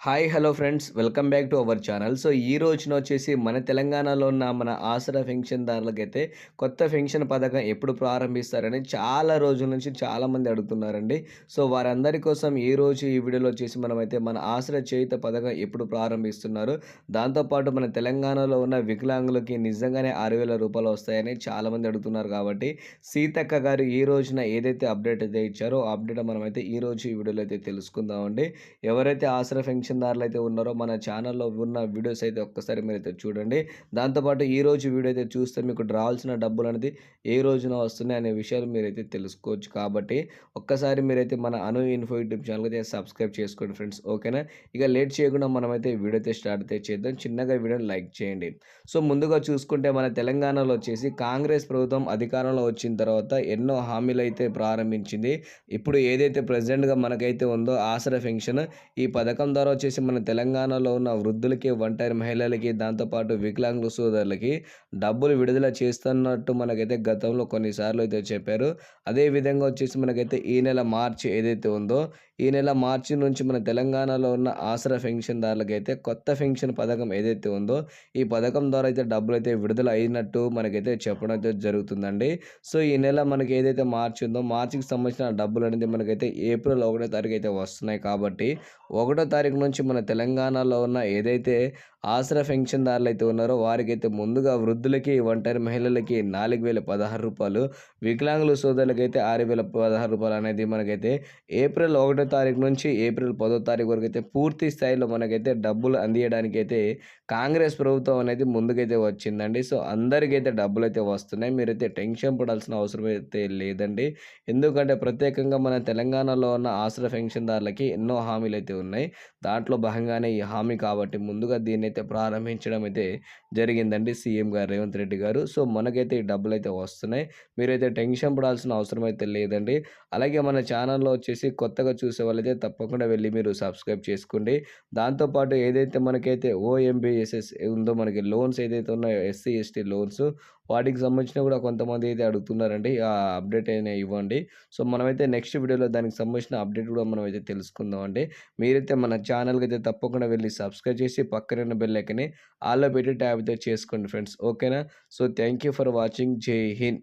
Hi hello friends. Welcome back to our channel. So ఈ రోజున వచ్చేసి మన తెలంగాణలో ఉన్న మన ఆసరా పెన్షన్దారులకైతే కొత్త పెన్షన్ పథకం ఎప్పుడు ప్రారంభిస్తారని చాలా రోజుల నుంచి చాలామంది అడుగుతున్నారండి. సో వారందరి కోసం ఈ రోజు ఈ వీడియోలో వచ్చేసి మనమైతే మన ఆసరా చేయుత పథకం ఎప్పుడు ప్రారంభిస్తున్నారు. దాంతోపాటు మన తెలంగాణలో ఉన్న వికలాంగులకి నిజంగానే ఆరు వేల రూపాయలు వస్తాయని చాలామంది అడుగుతున్నారు కాబట్టి సీతక్క గారు ఈ రోజున ఏదైతే అప్డేట్ అయితే ఇచ్చారో ఆ అప్డేట్ మనమైతే ఈ రోజు ఈ వీడియోలో అయితే తెలుసుకుందామండి. ఎవరైతే ఆసరా పెన్షన్దారులు అయితే ఉన్నారో మన ఛానల్లో ఉన్న వీడియోస్ అయితే ఒక్కసారి మీరు అయితే చూడండి దాంతోపాటు ఈ రోజు వీడియో అయితే చూస్తే మీకు రావాల్సిన డబ్బులు అనేది ఏ రోజున వస్తున్నాయి అనే విషయాలు మీరైతే తెలుసుకోవచ్చు కాబట్టి ఒక్కసారి మీరైతే మన అను ఇన్ఫో యూట్యూబ్ ఛానల్ అయితే సబ్స్క్రైబ్ చేసుకోండి ఫ్రెండ్స్ ఓకేనా? ఇక లేట్ చేయకుండా మనమైతే వీడియో అయితే స్టార్ట్ అయితే చేద్దాం. చిన్నగా వీడియోని లైక్ చేయండి. సో ముందుగా చూసుకుంటే మన తెలంగాణలో వచ్చేసి కాంగ్రెస్ ప్రభుత్వం అధికారంలో వచ్చిన తర్వాత ఎన్నో హామీలు అయితే ప్రారంభించింది. ఇప్పుడు ఏదైతే ప్రజెంట్గా మనకైతే ఉందో ఆసరా పెన్షన్ ఈ పథకం ద్వారా వచ్చేసి మన తెలంగాణలో ఉన్న వృద్ధులకి ఒంటరి మహిళలకి దాంతోపాటు వికలాంగుల సోదరులకి డబ్బులు విడుదల చేస్తున్నట్టు మనకైతే గతంలో కొన్నిసార్లు అయితే చెప్పారు. అదే విధంగా వచ్చేసి మనకైతే ఈ నెల మార్చి ఏదైతే ఉందో ఈ నెల మార్చి నుంచి మన తెలంగాణలో ఉన్న ఆసరా పెన్షన్దారులకు అయితే కొత్త పెన్షన్ పథకం ఏదైతే ఉందో ఈ పథకం ద్వారా అయితే డబ్బులు అయితే విడుదల అయినట్టు మనకైతే చెప్పడం అయితే జరుగుతుందండి. సో ఈ నెల మనకి ఏదైతే మార్చి ఉందో మార్చికి సంబంధించిన డబ్బులు అనేది మనకైతే ఏప్రిల్ ఒకటో తారీఖు అయితే వస్తున్నాయి కాబట్టి ఒకటో తారీఖు నుంచి మన తెలంగాణలో ఉన్న ఏదైతే ఆసరా పెన్షన్దారులు అయితే ఉన్నారో వారికైతే ముందుగా వృద్ధులకి ఒంటరి మహిళలకి నాలుగు వేల పదహారు రూపాయలు వికలాంగుల సోదరులకైతే ఆరు వేల పదహారు రూపాయలు అనేది మనకైతే ఏప్రిల్ ఒకటో తారీఖు నుంచి ఏప్రిల్ పదో తారీఖు వరకు అయితే పూర్తి స్థాయిలో మనకైతే డబ్బులు అందియడానికి అయితే కాంగ్రెస్ ప్రభుత్వం అనేది ముందుకైతే వచ్చిందండి. సో అందరికైతే డబ్బులు అయితే వస్తున్నాయి. మీరైతే టెన్షన్ పడాల్సిన అవసరం అయితే లేదండి. ఎందుకంటే ప్రత్యేకంగా మన తెలంగాణలో ఉన్న ఆసరా పెన్షన్దారులకి ఎన్నో హామీలు అయితే ఉన్నాయి. దాంట్లో భాగంగానే ఈ హామీ కాబట్టి ముందుగా దీన్ని అయితే ప్రారంభించడం అయితే జరిగిందండి సీఎం గారు రేవంత్ రెడ్డి గారు. సో మనకైతే ఈ డబ్బులు అయితే వస్తున్నాయి. మీరైతే టెన్షన్ పడాల్సిన అవసరం అయితే లేదండి. అలాగే మన ఛానల్లో వచ్చేసి కొత్తగా చూసి వాళ్ళైతే తప్పకుండా వెళ్ళి మీరు సబ్స్క్రైబ్ చేసుకోండి. దాంతోపాటు ఏదైతే మనకైతే ఓఎంబిఎస్ఎస్ ఉందో మనకి లోన్స్ ఏదైతే ఉన్నాయో ఎస్సీ ఎస్టీ లోన్స్ వాటికి సంబంధించిన కూడా కొంతమంది అయితే అడుగుతున్నారండి. ఆ అప్డేట్ అయినా ఇవ్వండి. సో మనమైతే నెక్స్ట్ వీడియోలో దానికి సంబంధించిన అప్డేట్ కూడా మనం అయితే తెలుసుకుందాం అండి. మీరైతే మన ఛానల్కి అయితే తప్పకుండా వెళ్ళి సబ్స్క్రైబ్ చేసి పక్కన బెల్లెక్కని బెల్ ఐకని ఆల్లో పెట్టి ట్యాబ్ అయితే చేసుకోండి ఫ్రెండ్స్. ఓకేనా? So thank you for watching. జై హింద్.